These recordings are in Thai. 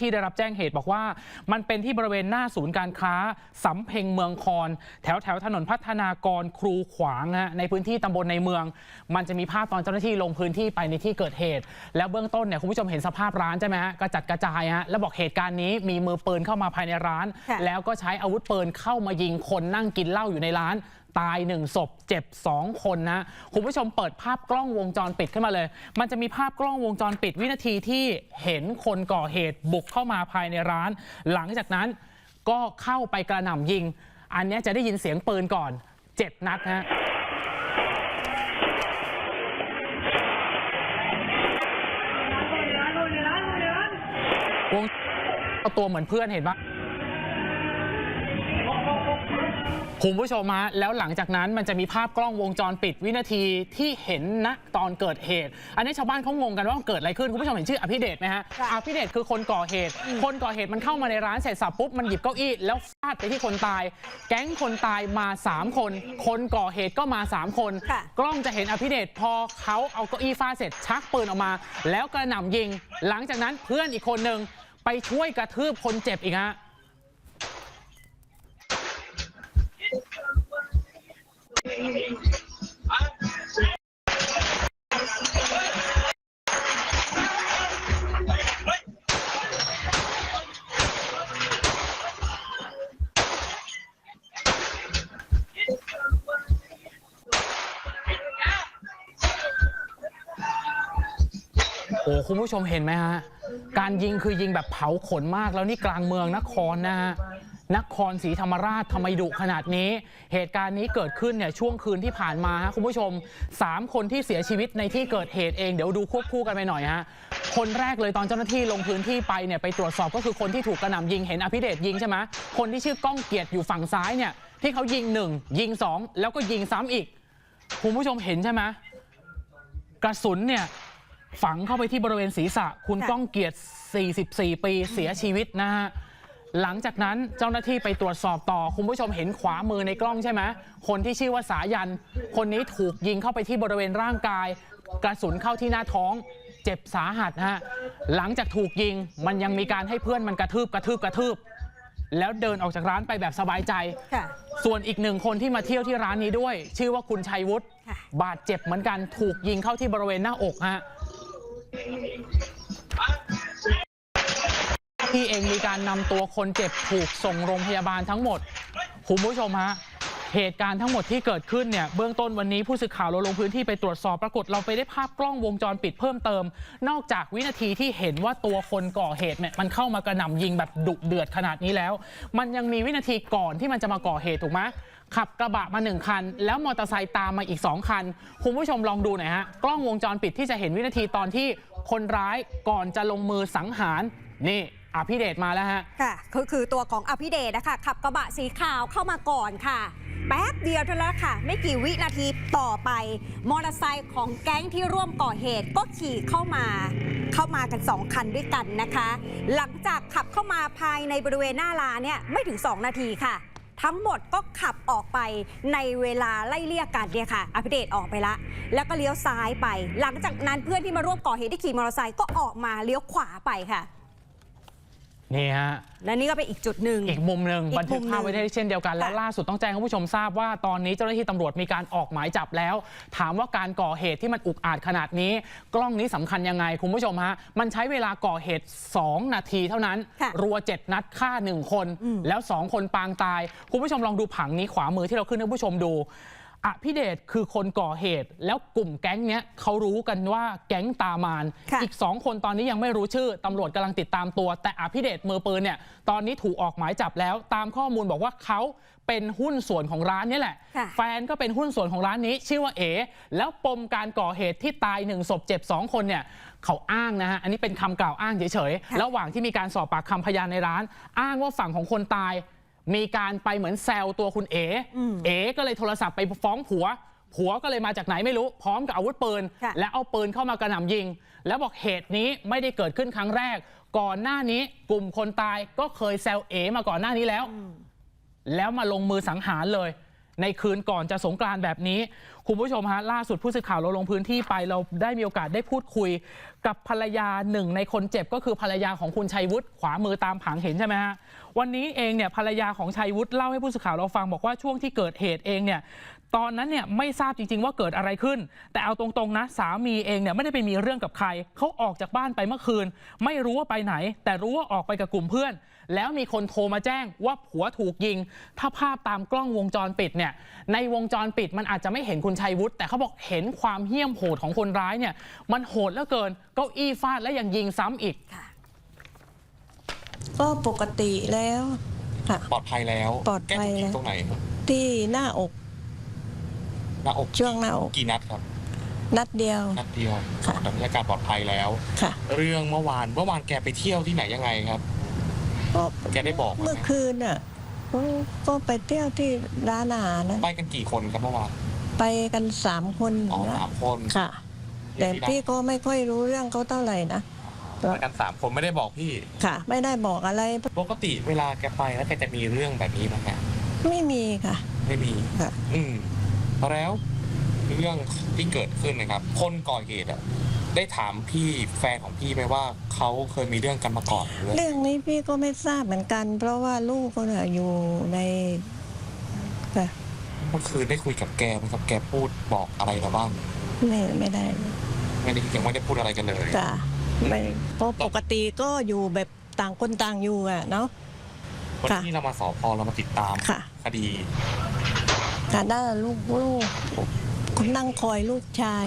ที่ได้รับแจ้งเหตุบอกว่ามันเป็นที่บริเวณหน้าศูนย์การค้าสำเพ็งเมืองคอน แถวแถวถนนพัฒนากรครูขวางฮะในพื้นที่ตำบลในเมือง มันจะมีภาพตอนเจ้าหน้าที่ลงพื้นที่ไปในที่เกิดเหตุ แล้วเบื้องต้นเนี่ยคุณผู้ชมเห็นสภาพร้านใช่ไหมฮะกระจัดกระจายฮะแล้วบอกเหตุการณ์นี้มีมือปืนเข้ามาภายในร้านค่ะแล้วก็ใช้อาวุธปืนเข้ามายิงคนนั่งกินเหล้าอยู่ในร้าน ตายหนึ่งศพ เจ็บ 2 คนนะคุณผู้ชมเปิดภาพกล้องวงจรปิดขึ้นมาเลย มันจะมีภาพกล้องวงจรปิดวินาทีที่เห็นคนก่อเหตุบุกเข้ามาภายในร้าน หลังจากนั้นก็เข้าไปกระหน่ำยิง อันนี้จะได้ยินเสียงปืนก่อน 7 นัดฮะวงตัวเหมือนเพื่อนเห็นปะ คุณผู้ชมฮะแล้วหลังจากนั้นมันจะมีภาพกล้องวงจรปิดวินาทีที่เห็นณตอนเกิดเหตุ อันนี้ชาวบ้านเขางงกันว่ามันเกิดอะไรขึ้น คุณผู้ชมเห็นชื่ออภิเดชไหมฮะค่ะอภิเดชคือคนก่อเหตุ คนก่อเหตุมันเข้ามาในร้านเสร็จสับปุ๊บมันหยิบเก้าอี้แล้วฟาดไปที่คนตาย แก๊งคนตายมา 3 คน คนก่อเหตุก็มา 3 คนค่ะกล้องจะเห็นอภิเดชพอเขาเอาเก้าอี้ฟาดเสร็จชักปืนออกมา แล้วกระหน่ำยิง หลังจากนั้นเพื่อนอีกคนหนึ่งไปช่วยกระทืบคนเจ็บอีกฮะ โอ้คุณผู้ชมเห็นไหมฮะ การยิงคือยิงแบบเผาขนมากแล้วนี่กลางเมืองนครนะฮะ นครศรีธรรมราชทำไมดุขนาดนี้ เหตุการณ์นี้เกิดขึ้นเนี่ยช่วงคืนที่ผ่านมาฮะคุณผู้ชม 3 คนที่เสียชีวิตในที่เกิดเหตุเองเดี๋ยวดูควบคู่กันไปหน่อยฮะคนแรกเลยตอนเจ้าหน้าที่ลงพื้นที่ไปเนี่ยไปตรวจสอบก็คือคนที่ถูกกระหน่ำยิงเห็นอภิเดชยิงใช่ไหมคนที่ชื่อก้องเกียรติอยู่ฝั่งซ้ายเนี่ยที่เขายิงหนึ่งยิงสองแล้วก็ยิงซ้ำอีกคุณผู้ชมเห็นใช่ไหมกระสุนเนี่ยฝังเข้าไปที่บริเวณศีรษะ คุณค่ะก้องเกียรติ 44 ปีเสียชีวิตนะฮะ หลังจากนั้นเจ้าหน้าที่ไปตรวจสอบต่อ คุณผู้ชมเห็นขวามือในกล้องใช่ไหมคนที่ชื่อว่าสายัน คนนี้ถูกยิงเข้าไปที่บริเวณร่างกาย กระสุนเข้าที่หน้าท้อง เจ็บสาหัสฮะหลังจากถูกยิงมันยังมีการให้เพื่อนมันกระทืบกระทืบกระทืบ แล้วเดินออกจากร้านไปแบบสบายใจ ค่ะ ส่วนอีกหนึ่งคนที่มาเที่ยวที่ร้านนี้ด้วย ชื่อว่าคุณชัยวุฒิค่ะ บาดเจ็บเหมือนกันถูกยิงเข้าที่บริเวณหน้าอกฮะ ที่เองมีการนำตัวคนเจ็บถูกส่งโรงพยาบาลทั้งหมดคุณผู้ชมฮะเหตุการณ์ทั้งหมดที่เกิดขึ้นเนี่ยเบื้องต้นวันนี้ผู้สื่อข่าวเราลงพื้นที่ไปตรวจสอบปรากฏเราไปได้ภาพกล้องวงจรปิดเพิ่มเติม นอกจากวินาทีที่เห็นว่าตัวคนก่อเหตุเนี่ยมันเข้ามากระหน่ำยิงแบบดุเดือดขนาดนี้แล้ว มันยังมีวินาทีก่อนที่มันจะมาก่อเหตุถูกไหมขับกระบะมาหนึ่งคัน แล้วมอเตอร์ไซค์ตามมาอีกสองคัน คุณผู้ชมลองดูหน่อยฮะ กล้องวงจรปิดที่จะเห็นวินาทีตอนที่คนร้ายก่อนจะลงมือสังหารนี่ อภิเดชมาแล้วฮะ ค่ะคือคือตัวของอภิเดชนะคะขับกระบะสีขาวเข้ามาก่อนค่ะ แป๊บเดียวเท่านั้นแหละค่ะ ไม่กี่วินาทีต่อไป มอเตอร์ไซค์ของแก๊งที่ร่วมก่อเหตุก็ขี่เข้ามาเข้ามากัน 2 คันด้วยกันนะคะ หลังจากขับเข้ามาภายในบริเวณหน้าร้านเนี่ยไม่ถึง 2 นาทีค่ะ ทั้งหมดก็ขับออกไปในเวลาไล่เลี่ยกันเนี่ยค่ะอภิเดชออกไปละแล้วก็เลี้ยวซ้ายไป หลังจากนั้นเพื่อนที่มาร่วมก่อเหตุที่ขี่มอเตอร์ไซค์ก็ออกมาเลี้ยวขวาไปค่ะ นี่ฮะ และนี่ก็เป็นอีกจุดหนึ่ง อีกมุมหนึ่งอีกบันทึกภาพมุมหนึ่งไว้ได้เช่นเดียวกันและค่ะล่าสุดต้องแจ้งให้คุณผู้ชมทราบว่าตอนนี้เจ้าหน้าที่ตำรวจมีการออกหมายจับแล้ว ถามว่าการก่อเหตุที่มันอุกอาจขนาดนี้ กล้องนี้สำคัญยังไง คุณผู้ชมฮะ มันใช้เวลาก่อเหตุ 2 นาทีเท่านั้น ค่ะรัว 7 นัดฆ่า 1 คน อืม แล้ว 2 คนปางตาย คุณผู้ชมลองดูผังนี้ขวามือที่เราขึ้นให้คุณผู้ชมดู อภิเดชคือคนก่อเหตุ แล้วกลุ่มแก๊งเนี้ยเขารู้กันว่าแก๊งตามาน ค่ะ อีกสองคนตอนนี้ยังไม่รู้ชื่อตำรวจกำลังติดตามตัว แต่อภิเดชมือปืนเนี่ยตอนนี้ถูกออกหมายจับแล้ว ตามข้อมูลบอกว่าเขาเป็นหุ้นส่วนของร้านนี้แหละ ค่ะ แฟนก็เป็นหุ้นส่วนของร้านนี้ ชื่อว่าเอ๋แล้วปมการก่อเหตุที่ตายหนึ่งศพเจ็บสองคนเนี่ยเขาอ้างนะฮะอันนี้เป็นคำกล่าวอ้างเฉยค่ะๆระหว่างที่มีการสอบปากคำพยานในร้าน อ้างว่าฝั่งของคนตาย มีการไปเหมือนแซวตัวคุณเอ๋อืมเอ๋ก็เลยโทรศัพท์ไปฟ้องผัว ผัวก็เลยมาจากไหนไม่รู้ พร้อมกับอาวุธปืนค่ะและเอาปืนเข้ามากระหน่ำยิง แล้วบอกเหตุนี้ไม่ได้เกิดขึ้นครั้งแรก ก่อนหน้านี้กลุ่มคนตายก็เคยแซวเอมาก่อนหน้านี้แล้ว แล้วมาลงมือสังหารเลย ในคืนก่อนจะสงกรานต์แบบนี้ คุณผู้ชมฮะล่าสุดผู้สื่อข่าวเราลงพื้นที่ไปเราได้มีโอกาสได้พูดคุย กับภรรยาหนึ่งในคนเจ็บก็คือภรรยาของคุณชัยวุฒิขวามือตามผังเห็นใช่ไหมฮะวันนี้เองเนี่ยภรรยาของชัยวุฒิเล่าให้ผู้สื่อข่าวเราฟังบอกว่าช่วงที่เกิดเหตุเองเนี่ย ตอนนั้นเนี่ยไม่ทราบจริง ๆ ว่าเกิดอะไรขึ้น แต่เอาตรงๆนะสามีเองเนี่ยไม่ได้ไปมีเรื่องกับใครเขาออกจากบ้านไปเมื่อคืน ไม่รู้ว่าไปไหน แต่รู้ว่าออกไปกับกลุ่มเพื่อน แล้วมีคนโทรมาแจ้งว่าผัวถูกยิง ถ้าภาพตามกล้องวงจรปิดเนี่ยในวงจรปิดมันอาจจะไม่เห็นคุณชัยวุฒิแต่เขาบอกเห็นความเหี้ยมโหดของคนร้ายเนี่ยมันโหดเหลือเกินเก้าอี้ฟาดและยังยิงซ้ำอีกค่ะก็ปกติแล้วค่ะปลอดภัยแล้วปลอดภัยแก้แล้วตรงไหนครับที่หน้าอก หน้าอกช่วงหน้าอกกี่นัดครับ นัดเดียว นัดเดียวค่ะ แต่บรรยากาศปลอดภัยแล้ว ค่ะเรื่องเมื่อวานเมื่อวานแกไปเที่ยวที่ไหนยังไงครับก็แกได้บอกไหม เมื่อคืนน่ะก็ก็ไปเที่ยวที่ร้านอาหารนะไปกันกี่คนครับเมื่อวานไปกันสามคนอ๋อนะสามคนค่ะ แต่พี่ก็ไม่ค่อยรู้เรื่องเขาเท่าไหร่นะไปกันสามคนไม่ได้บอกพี่ ค่ะ ไม่ได้บอกอะไรปกติเวลาแกไปแล้วแกจะมีเรื่องแบบนี้มั้งไหมไม่มีค่ะ ไม่มี ค่ะ อืม แล้วเรื่องที่เกิดขึ้นนะครับ คนก่อเหตุอะได้ถามพี่แฟนของพี่ไหมว่าเขาเคยมีเรื่องกันมาก่อนหรือเรื่องนี้พี่ก็ไม่ทราบเหมือนกัน เพราะว่าลูกก็น่ะอยู่ในค่ะเมื่อคืนได้คุยกับแกไหมครับแกพูดบอกอะไรเราบ้างไม่ไม่ได้ไม่ได้ยังไม่ได้พูดอะไรกันเลยค่ะไม่เพราะปกติก็อยู่แบบต่างคนต่างอยู่อะเนาะวันค่ะที่เรามาสอพอเรามาติดตามค่ะคดี ค่ะได้ลูกลูกคนนั่งคอยลูกชาย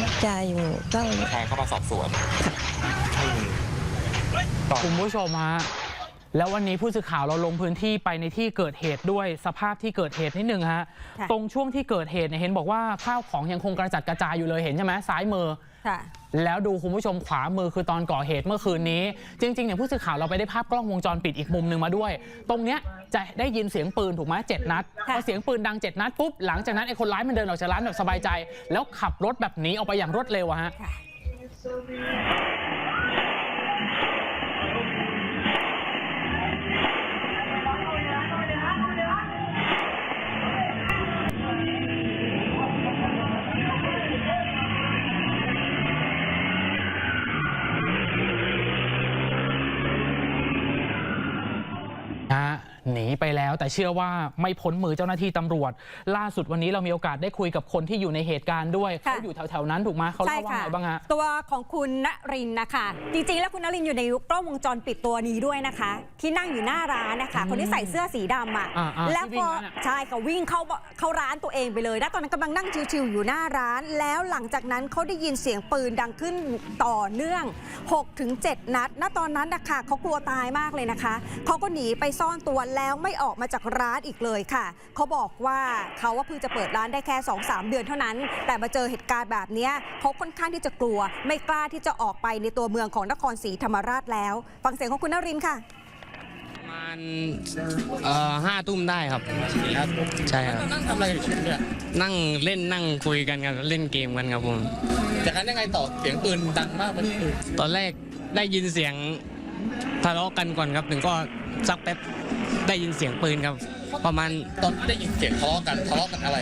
ลูกชายอยู่ก็ชายเข้ามาสอบสวนอืมต่อคุณผู้ชมฮะแล้ววันนี้ผู้สื่อข่าวเราลงพื้นที่ไปในที่เกิดเหตุด้วยสภาพที่เกิดเหตุนิดนึงฮะค่ะตรงช่วงที่เกิดเหตุเนี่ยเห็นบอกว่าข้าวของยังคงกระจัดกระจายอยู่เลยเห็นใช่ไหมซ้ายมือค่ะ แล้วดูคุณผู้ชมขวามือคือตอนก่อเหตุเมื่อคืนนี้ จริงๆเนี่ยผู้สื่อข่าวเราไปได้ภาพกล้องวงจรปิดอีกมุมหนึ่งมาด้วย ตรงเนี้ยจะได้ยินเสียงปืนถูกไหมเจ็ดนัดพค่ะอเสียงปืนดังเจ็ดนัดปุ๊บหลังจากนั้นไอ้คนร้ายมันเดินออกจากร้านแบบสบายใจ แล้วขับรถแบบหนีออกไปอย่างรวดเร็วอะฮะค่ะนะ ไปแล้ว แต่เชื่อว่าไม่พ้นมือเจ้าหน้าที่ตำรวจ ล่าสุดวันนี้เรามีโอกาสได้คุยกับคนที่อยู่ในเหตุการณ์ด้วยค่ะเขาอยู่แถวๆนั้นถูกไหมเขาใช่เล่าว่าค่ะไงบ้างฮะตัวของคุณณรินทร์นะคะ จริงๆ แล้วคุณณรินทร์อยู่ในกล้องวงจรปิดตัวนี้ด้วยนะคะ ที่นั่งอยู่หน้าร้านนะคะอืมคนที่ใส่เสื้อสีดำอะอ่าๆแล้วที่วิ่พงอนั่นน่ะใช่เขาวิ่งเข้าเข้าร้านตัวเองไปเลยนะตอนนั้นกำลังนั่งชิวๆอยู่หน้าร้าน แล้วหลังจากนั้นเขาได้ยินเสียงปืนดังขึ้นต่อเนื่อง 6-7 นัดณตอนนั้นนะคะเขากลัวตายมากเลยนะคะเขาก็หนีไปซ่อนตัวแล้วไม่ออกมาจากร้านอีกเลยค่ะ เขาบอกว่าเขาว่าเพิ่งจะเปิดร้านได้แค่ 2-3 เดือนเท่านั้น แต่มาเจอเหตุการณ์แบบเนี้ยเขาค่อนข้างที่จะกลัว ไม่กล้าที่จะออกไปในตัวเมืองของนครศรีธรรมราชแล้ว ฟังเสียงของคุณนรินทร์ค่ะประมาณเอ่อห้าทุ่มได้ครับใช่ครับนั่งทำอะไรอยู่เนี่ยนั่งเล่นนั่งคุยกันครับเล่นเกมกันครับผมจากนั้นยังไงต่อเสียงปืนดังมากมันคือตอนแรกได้ยินเสียงทะเลาะกันก่อนครับถึงก็สักแป๊บ ได้ยินเสียงปืนครับ ประมาณตอนที่ได้ยินเสียงทะเลาะกันทะเลาะกันอะไร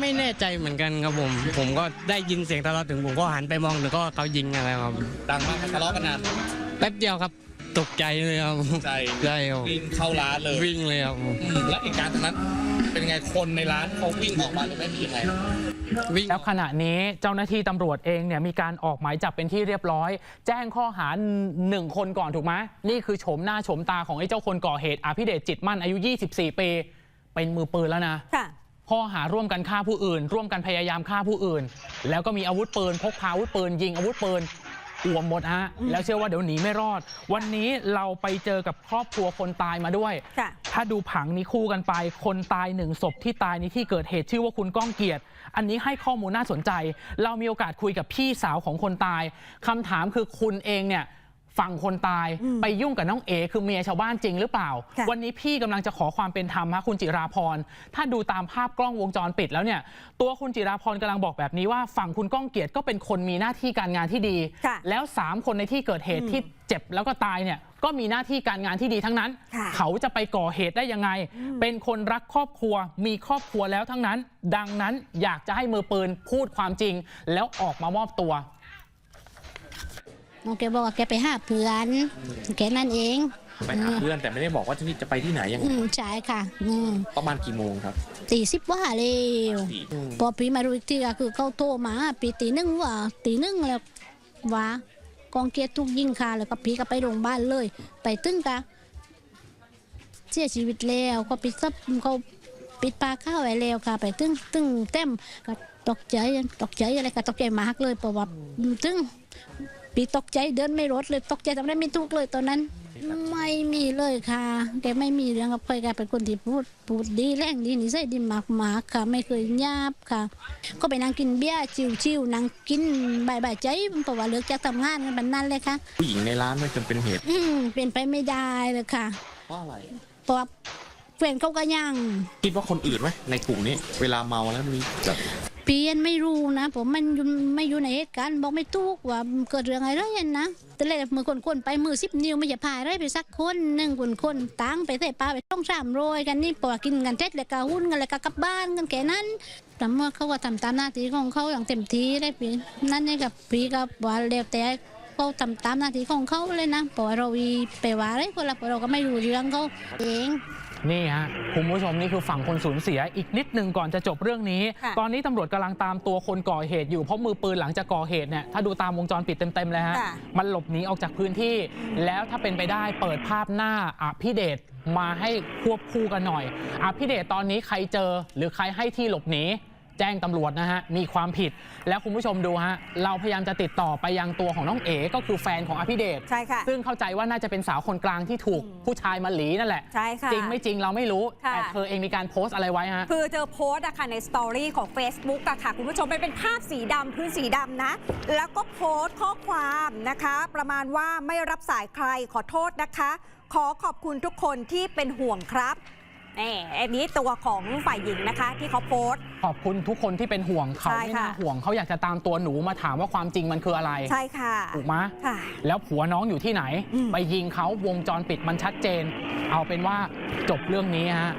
ไม่แน่ใจเหมือนกันครับผม ผมก็ได้ยินเสียงทะเลาะถึงผมก็หันไปมองถึงก็เขายิงอะไรครับดังมากทะเลาะกันนานแป๊บเดียวครับ ตกใจเลยครับใจใช่ครับวิ่งเข้าร้านเลยวิ่งเลยครับอืมแล้วเหตุการณ์ตรงนั้น เป็นไงคนในร้านเขาวิ่งออกมาหรือไม่มีใคร วิ่ง แล้วขณะนี้เจ้าหน้าที่ตำรวจเองเนี่ยมีการออกหมายจับเป็นที่เรียบร้อย แจ้งข้อหาหนึ่งคนก่อนถูกไหมนี่คือโฉมหน้าโฉมตาของไอ้เจ้าคนก่อเหตุอภิเดชจิตมั่นอายุ 24 ปี เป็นมือปืนแล้วนะ ค่ะ ข้อหาร่วมกันฆ่าผู้อื่น ร่วมกันพยายามฆ่าผู้อื่น แล้วก็มีอาวุธปืนพกพาอาวุธปืนยิงอาวุธปืน อ่วมหมดฮะแล้วเชื่อว่าเดี๋ยวหนีไม่รอด วันนี้เราไปเจอกับครอบครัวคนตายมาด้วยค่ะถ้าดูผังนี้คู่กันไป คนตายหนึ่งศพที่ตายในที่เกิดเหตุชื่อว่าคุณก้องเกียรติ อันนี้ให้ข้อมูลน่าสนใจ เรามีโอกาสคุยกับพี่สาวของคนตายคำถามคือคุณเองเนี่ย ฝั่งคนตายอืมไปยุ่งกับน้องเอคือเมียชาวบ้านจริงหรือเปล่าค่ะวันนี้พี่กำลังจะขอความเป็นธรรมฮะคุณจิราพร ถ้าดูตามภาพกล้องวงจรปิดแล้วเนี่ย ตัวคุณจิราพรกำลังบอกแบบนี้ว่าฝั่งคุณก้องเกียรติก็เป็นคนมีหน้าที่การงานที่ดีค่ะแล้ว 3 คนในที่เกิดเหตุอืมที่เจ็บแล้วก็ตายเนี่ยก็มีหน้าที่การงานที่ดีทั้งนั้นค่ะเขาจะไปก่อเหตุได้ยังไงอืมเป็นคนรักครอบครัว มีครอบครัวแล้วทั้งนั้น ดังนั้นอยากจะให้มือปืนพูดความจริง แล้วออกมามอบตัว น้องแกบอกว่าแกไปหาเพื่อนแกนั่นเองไปหาเพื่อนแต่ไม่ได้บอกว่าที่นี่จะไปที่ไหนยังไงอืมใช่ค่ะอืมประมาณกี่โมงครับตีสิบว่าเร็วสี่พอปีมารู้อีกทีก็คือเขาโทรมาปีตีหนึ่งว่าตีหนึ่งแล้วว่ากองเกียรติถูกยิงค่ะแล้วก็พีก็ไปโรงพยาบาลเลย ไปตึ้งกะเสียชีวิตแล้วก็ปิดซับเขาปิดปากข้าวไว้แล้วค่ะ ไปตึ้งตึ้งเต็มก็ตกใจตกใจอะไรก็ตกใจมากเลยเพราะว่าตึ้ง ปีตกใจเดินไม่รถเลยตกใจทำอะไรไม่ถูกเลยตอนนั้น ไม่มีเลยค่ะแกไม่มีเรื่องกับใครแกเป็นคนที่พูดพูดดีแรงดีนิสัยดีมากมากๆค่ะ ไม่เคยหยาบค่ะ ก็ไปนั่งกินเบียร์ชิวๆนั่งกินบายๆใจเพราะว่าเลิกจากทำงานกันแบบนั้นเลยค่ะผู้หญิงในร้านมันจนเป็นเหตุอืมเป็นไปไม่ได้เลยค่ะเพราะอะไรเพราะว่าแฟนเขาก็ยังคิดว่าคนอื่นไหมในกลุ่มนี้ เวลาเมาแล้วมีแบบ เปลี่ยนไม่รู้นะ ผมมันอยู่ไม่อยู่ในเหตุการณ์บอกไม่ถูกว่าเกิดเรื่องอะไรกันนะแต่เลยมือคนคนไปมือสิบนิ้วไม่จะพายอะไรไปสักคนหนึ่งคนคนตังไปใส่ปลาไปต้องสามโรยกันนี่ปอกินกันเท็ดเลยกะหุ้นกันเลยกะกลับบ้านกันแค่นั้นแต่เมื่อเขาก็ทำตามหน้าที่ของเขาอย่างเต็มที่ได้ปีนั่นนี่กับปีกับว่าเร็วแต่เขาทำตามหน้าที่ของเขาเลยนะเพราะว่าเราอีไปว่าอะไรคนละเพราะเราก็ไม่รู้เรื่องเขาเอง นี่ฮะคุณผู้ชมนี่คือฝั่งคนสูญเสียอีกนิดนึงก่อนจะจบเรื่องนี้ค่ะตอนนี้ตำรวจกำลังตามตัวคนก่อเหตุอยู่เพราะมือปืนหลังจากก่อเหตุเนี่ยถ้าดูตามวงจรปิดเต็มๆเลยฮะค่ะมันหลบหนีออกจากพื้นที่ แล้วถ้าเป็นไปได้เปิดภาพหน้าอภิเดชมาให้ควบคู่กันหน่อยอภิเดชตอนนี้ใครเจอหรือใครให้ที่หลบหนี แจ้งตำรวจนะฮะมีความผิด แล้วคุณผู้ชมดูฮะเราพยายามจะติดต่อไปยังตัวของน้องเอ๋ก็คือแฟนของอภิเดชใช่ค่ะซึ่งเข้าใจว่าน่าจะเป็นสาวคนกลางที่ถูกผู้ชายมาหลีนั่นแหละใช่ค่ะจริงไม่จริงเราไม่รู้ค่ะแต่เธอเองมีการโพสต์อะไรไว้ฮะคือเจอโพสต์อะค่ะในสตอรี่ของ Facebook อะค่ะคุณผู้ชมเป็นเป็นภาพสีดำพื้นสีดำนะ แล้วก็โพสต์ข้อความนะคะ ประมาณว่าไม่รับสายใครขอโทษนะคะ ขอขอบคุณทุกคนที่เป็นห่วงครับ นี่อันนี้ตัวของฝ่ายหญิงนะคะ ที่เขาโพสต์ ขอบคุณทุกคนที่เป็นห่วงเขาใช่ไม่น่าค่ะห่วงเขาอยากจะตามตัวหนูมาถามว่าความจริงมันคืออะไรใช่ค่ะ ถูกไหมค่ะ แล้วผัวน้องอยู่ที่ไหน อืม ไปยิงเขาวงจรปิดมันชัดเจน เอาเป็นว่าจบเรื่องนี้ฮะ